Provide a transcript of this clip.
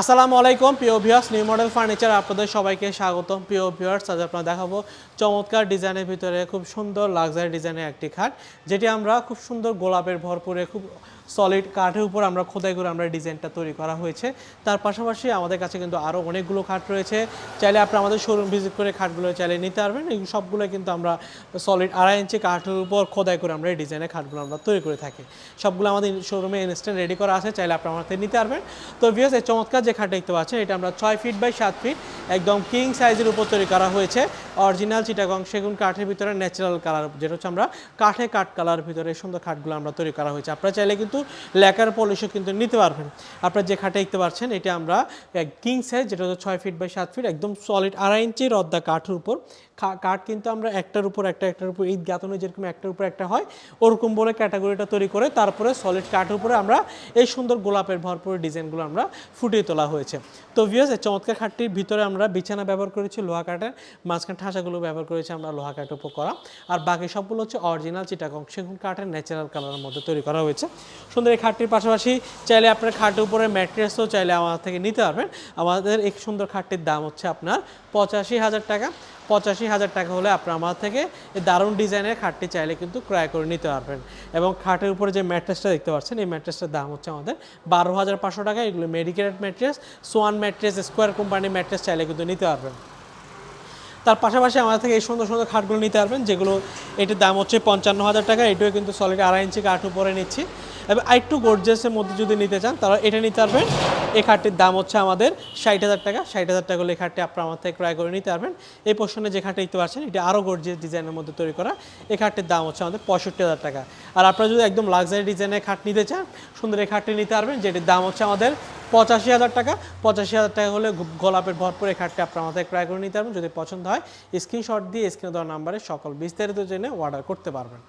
আসসালামু আলাইকুম, প্রিয় ভিউয়ার্স নিউ মডেল ফার্নিচার আপনাদের সবাইকে স্বাগতম। প্রিয় ভিউয়ার্স আজ আপনারা দেখাবো চমৎকার ডিজাইনের ভিতরে খুব সুন্দর লাক্সারি ডিজাইনের একটি খাট, যেটি আমরা খুব সুন্দর গোলাপের ভরপুরে, খুব সলিড কাঠের উপর আমরা খোদাই করে আমরা ডিজাইনটা তৈরি করা হয়েছে। তার পাশাপাশি আমাদের কাছে কিন্তু আরও অনেকগুলো খাট রয়েছে। চাইলে আপনি আমাদের শোরুম ভিজিট করে খাটগুলো চাইলে নিতে পারবেন। এই সবগুলো কিন্তু আমরা সলিড আড়াই ইঞ্চি কাঠের উপর খোদাই করে আমরা এই ডিজাইনের খাটগুলো আমরা তৈরি করে থাকি। সবগুলো আমাদের শোরুমে ইনস্ট্যান্ট রেডি করা আছে, চাইলে আপনি আমাদের নিতে পারবেন। তো ভিউয়ার্স এই চমৎকার যে খাট দেখতে পাচ্ছেন, এটা আমরা ছয় ফিট বাই সাত ফিট একদম কিং সাইজের উপর তৈরি করা হয়েছে। অরিজিনাল চিটাগং সেগুন কাঠের ভিতরে ন্যাচারাল কালার যেটা হচ্ছে আমরা কাঠে কাঠ কালার ভিতরে এই সুন্দর খাটগুলো আমরা তৈরি করা হয়েছে। আপনারা চাইলে কিন্তু লেকার পলিশও কিন্তু নিতে পারবেন। আপনারা যে খাটে দেখতে পাচ্ছেন, এটা আমরা কিং সাইজ যেটা হচ্ছে ছয় ফিট বাই সাত ফিট একদম সলিড আড়াই ইঞ্চি রদ্দা কাঠের উপর। কাঠ কিন্তু আমরা একটার উপর একটা, একটার উপর ঈদ গাঁথনে যেরকম একটার উপর একটা হয়, ওরকম বলে ক্যাটাগরিটা তৈরি করে, তারপরে সলিড কাঠের উপরে আমরা এই সুন্দর গোলাপের ভরপুর ডিজাইনগুলো আমরা ফুটিয়ে তোলা হয়েছে। তো ভিউস এই চমৎকার খাটটির ভিতরে আমরা বিছানা ব্যবহার করেছি, লোহা কাঠের। মাঝখান ঠাসাগুলো ব্যবহার করেছি আমরা লোহা কাঠের উপর করা। আর বাকি সবগুলো হচ্ছে অরিজিনাল চিটাগং। সেগুন কাঠের ন্যাচারাল কালারের মধ্যে তৈরি করা হয়েছে। সুন্দর এই খাটটির পাশাপাশি চাইলে আপনার খাটের উপরে ম্যাট্রেসও চাইলে আমাদের থেকে নিতে পারবেন। আমাদের এই সুন্দর খাটটির দাম হচ্ছে আপনার পঁচাশি হাজার টাকা। পঁচাশি হাজার টাকা হলে আপনার আমার থেকে এই দারুণ ডিজাইনের খাটটি চাইলে কিন্তু ক্রয় করে নিতে পারবেন। এবং খাটের উপরে যে ম্যাট্রেসটা দেখতে পাচ্ছেন, এই ম্যাট্রেসটার দাম হচ্ছে আমাদের বারো হাজার পাঁচশো টাকা। এগুলো medicated mattress Swan mattress square কোম্পানির ম্যাট্রেস চাইলে কিন্তু নিতে পারবেন। তার পাশাপাশি আমাদের থেকে এই সুন্দর সুন্দর খাটগুলো নিতে পারবেন, যেগুলো এটির দাম হচ্ছে পঞ্চান্ন হাজার টাকা, এটিও কিন্তু সলিড আড়াই ইঞ্চি কাঠ উপরে নিচ্ছি। এবং আরেকটু গোর্জেসের মধ্যে যদি নিতে চান, তাহলে এটা নিতে পারবেন। এই খাটটির দাম হচ্ছে আমাদের ষাট হাজার টাকা, ষাট হাজার টাকা হলে এই খাটটি আপনার আমার থেকে ক্রয় করে নিতে পারবেন। এই পোর্শনে যে খাটটি দেখতে পাচ্ছেন, এটা আরও গোর্জিয়াস ডিজাইনের মধ্যে তৈরি করা। এই খাটটির দাম হচ্ছে আমাদের পঁয়ষট্টি হাজার টাকা। আর আপনারা যদি একদম লাক্সারি ডিজাইনের খাট নিতে চান, সুন্দর এই খাটটি নিতে পারবেন, যেটির দাম হচ্ছে আমাদের পঁচাশি হাজার টাকা। পঁচাশি হাজার টাকা হলে গোলাপের ভরপুর এই খাটটি আপনার মাথায় ক্রয় করে নিতে পারবেন। যদি পছন্দ হয় স্ক্রিনশট দিয়ে স্ক্রিনে দেওয়া নাম্বারে সকল বিস্তারিত জেনে অর্ডার করতে পারবেন।